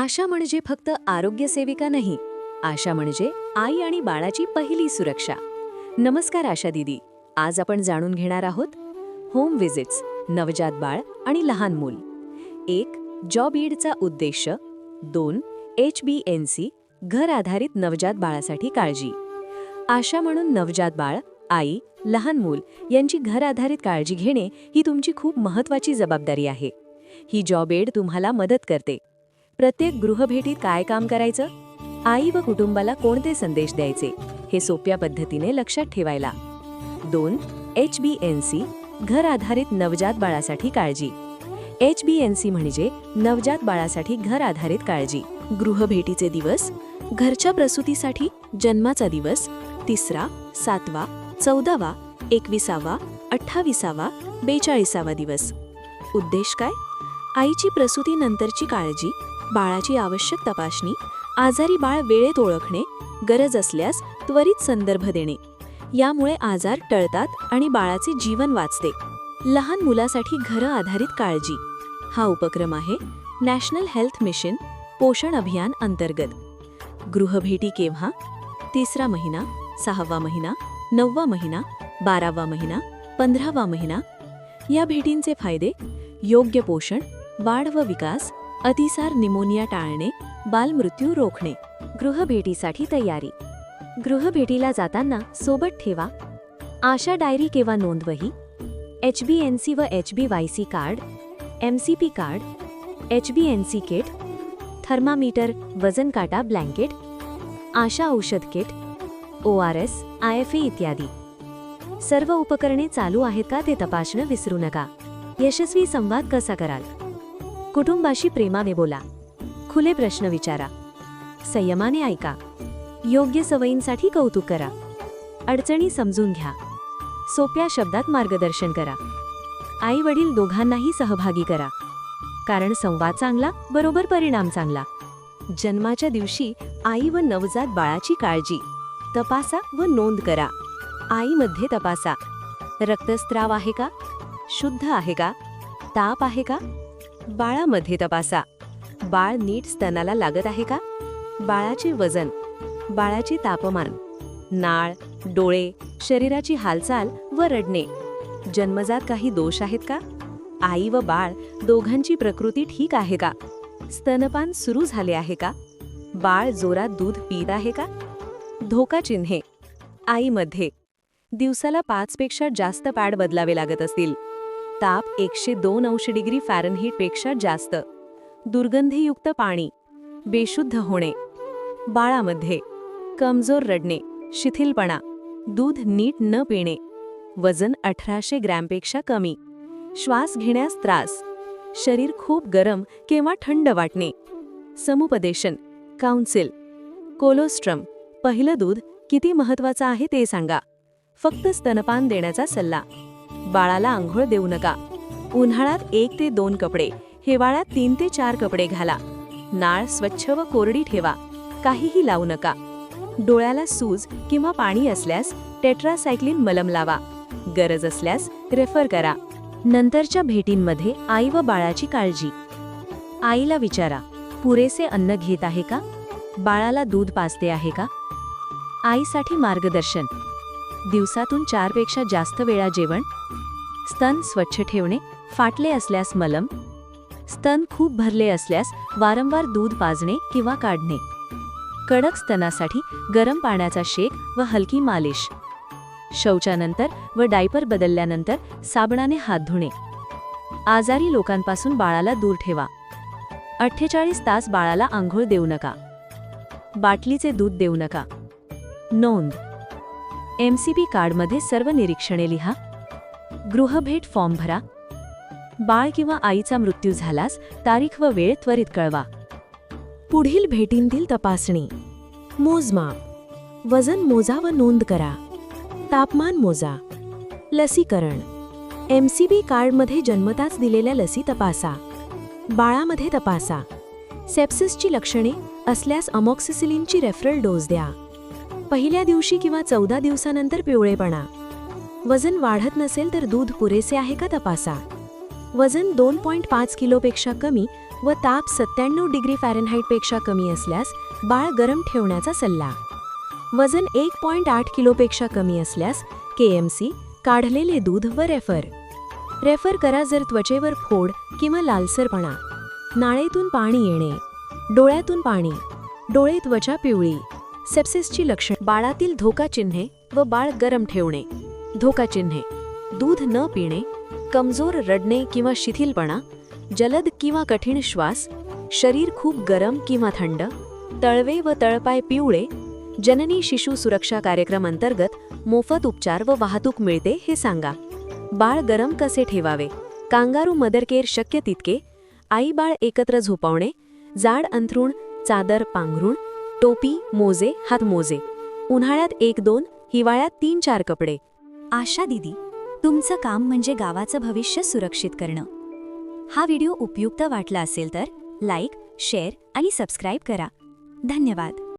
आशा म्हणजे फक्त आरोग्य सेविका नाही आशा म्हणजे आई आणि बाळाची पहिली सुरक्षा. नमस्कार आशा दिदी आज आपण जाणून घेणार आहोत होम विजिट्स नवजात बाळ आणि लहान मूल. एक जॉब ईडचा उद्देश. दोन एच बी एन सी घर आधारित नवजात बाळासाठी काळजी. आशा म्हणून नवजात बाळ आई लहान मूल यांची घर आधारित काळजी घेणे ही तुमची खूप महत्त्वाची जबाबदारी आहे. ही जॉब एड तुम्हाला मदत करते. प्रत्येक गृहभेटीत काय काम करायचं? आई व कुटुंबाला कोणते संदेश द्यायचे? हे सोप्या पद्धतीने लक्षात ठेवायला. दोन एच बी एन सी घर आधारित नवजात बाळासाठी काळजी. एच बी एन सी म्हणजे नवजात बाळासाठी घर आधारित काळजी. गृहभेटीचे दिवस घरच्या प्रसूतीसाठी जन्माचा दिवस तिसरा सातवा चौदावा एकविसावा अठ्ठावीसावा बेचाळीसावा दिवस. उद्देश काय? आईची प्रसूतीनंतरची काळजी बाळाची आवश्यक तपासणी आजारी बाळ वेळेत ओळखणे गरज असल्यास त्वरित संदर्भ देणे. यामुळे आजार टळतात आणि बाळाचे जीवन वाचते. लहान मुलासाठी घरं आधारित काळजी. हा उपक्रम आहे नॅशनल हेल्थ मिशन पोषण अभियान अंतर्गत. गृहभेटी केव्हा? तिसरा महिना सहावा महिना नववा महिना बारावा महिना पंधरावा महिना. या भेटींचे फायदे योग्य पोषण वाढ व विकास अतिसार निमोनिया टाळणे बालमृत्यू रोखणे गृहभेटीसाठी तयारी. गृहभेटीला जाताना सोबत ठेवा. आशा डायरी किंवा नोंदवही. एच बी एन सी व H B Y C card M C P card H B N C kit thermometer वजन काटा ब्लँकेट आशा औषध kit O R S I F A इत्यादी. सर्व उपकरणे चालू आहेत का ते तपासणं विसरू नका. यशस्वी संवाद कसा कराल? कुटुंबाशी प्रेमाने बोला. खुले प्रश्न विचारा. संयमाने ऐका. योग्य सवयींसाठी कौतुक करा. अडचणी समजून घ्या. सोप्या शब्दात मार्गदर्शन करा. आई वडील दोघांनाही सहभागी करा. कारण संवाद चांगला बरोबर परिणाम चांगला. जन्माच्या दिवशी आई व नवजात बाळाची काळजी. तपासा व नोंद करा. आईमध्ये तपासा. रक्तस्त्राव आहे का? शुद्ध आहे का? ताप आहे का? बाळामध्ये तपासा. बाळ नीट स्तनाला लागत आहे का? बाळाचे वजन बाळाचे तापमान नाळ डोळे शरीराची हालचाल व रडणे जन्मजात काही दोष आहेत का? आई व बाळ दोघांची प्रकृती ठीक आहे का? स्तनपान सुरू झाले आहे का? बाळ जोरात दूध पीत आहे का? धोका चिन्हे आईमध्ये दिवसाला पाचपेक्षा जास्त पॅड बदलावे लागत असतील. ताप एकशे दोन अंश डिग्री फॅरनहीटपेक्षा जास्त. दुर्गंधीयुक्त पाणी. बेशुद्ध होणे. बाळामध्ये. कमजोर रडणे. शिथिलपणा. दूध नीट न पिणे. वजन अठराशे ग्रॅमपेक्षा कमी. श्वास घेण्यास त्रास. शरीर खूप गरम किंवा थंड वाटणे. समुपदेशन. काउन्सिल. कोलोस्ट्रम. पहिलं दूध किती महत्वाचं आहे ते सांगा. फक्त स्तनपान देण्याचा सल्ला. बाळाला आंघोळ देऊ नका. उन्हाळ्यात एक ते दोन कपडे हिवाळ्यात तीन ते चार कपडे घाला. नाळ स्वच्छ व कोरडी ठेवा. काहीही लावू नका. डोळ्याला सूज किंवा पाणी असल्यास टेट्रासायक्लिन मलम लावा. गरज असल्यास रेफर करा. नंतरच्या भेटींमध्ये आई व बाळाची काळजी. आईला विचारा पुरेसे अन्न घेत आहे का? बाळाला दूध पाजते आहे का? आईसाठी मार्गदर्शन. दिवसातून चारपेक्षा जास्त वेळा जेवण स्तन स्वच्छ ठेवणे फाटले असल्यास मलम स्तन खूप भरले असल्यास वारंवार दूध पाजणे किंवा काढणे. कडक स्तनासाठी गरम पाण्याचा शेक व हलकी मालिश. शौचानंतर व डायपर बदलल्यानंतर साबणाने हात धुणे. आजारी लोकांपासून बाळाला दूर ठेवा. अठ्ठेचाळीस तास बाळाला आंघोळ देऊ नका. बाटलीचे दूध देऊ नका. नोंद एम सी बी कार्डमध्ये सर्व निरीक्षणे लिहा. गृहभेट फॉर्म भरा. बाळ किंवा आईचा मृत्यू झाल्यास तारीख व वेळ त्वरित कळवा. पुढील भेटींतील तपासणी. मोजमाप वजन मोजा व नोंद करा. तापमान मोजा. लसीकरण. एम सी बी कार्डमध्ये जन्मताच दिलेल्या लसी तपासा. बाळामध्ये तपासा. सेप्सिसची लक्षणे असल्यास अमॉक्सिसिलिनची रेफरल डोस द्या. पहिल्या दिवशी किंवा चौदा दिवसानंतर पिवळेपणा. वजन वाढत नसेल तर दूध पुरेसे आहे का तपासा. वजन दोन पॉईंट पाच किलोपेक्षा कमी व ताप सत्त्याण्णव डिग्री फॅरनहाईटपेक्षा कमी असल्यास बाळ गरम ठेवण्याचा सल्ला. वजन एक पॉईंट आठ किलोपेक्षा कमी असल्यास के एम सी काढलेले दूध व रेफर. रेफर करा जर त्वचेवर फोड किंवा लालसरपणा. नाळेतून पाणी येणे. डोळ्यातून पाणी. डोळे त्वचा पिवळी. सेप्सिसची लक्षण बाळातील धोका चिन्हे व बाळ गरम ठेवणे. धोका चिन्हे दूध न पिणे कमजोर रडणे किंवा शिथिलपणा जलद किंवा कठीण श्वास शरीर खूप गरम किंवा थंड तळवे व तळपाय पिवळे जननी शिशु सुरक्षा कार्यक्रम अंतर्गत मोफत उपचार व वाहतूक मिळते हे सांगा. बाळ गरम कसे ठेवावे? कांगारू मदरकेअर शक्य तितके? आई बाळ एकत्र झोपवणे? जाड अंथरूण चादर पांघरूण टोपी मोजे हातमोजे उन्हाळ्यात एक दोन हिवाळ्यात तीन चार कपडे. आशा दिदी तुमचं काम म्हणजे गावाचं भविष्य सुरक्षित करणं. हा व्हिडिओ उपयुक्त वाटला असेल तर लाईक शेअर आणि सबस्क्राईब करा. धन्यवाद.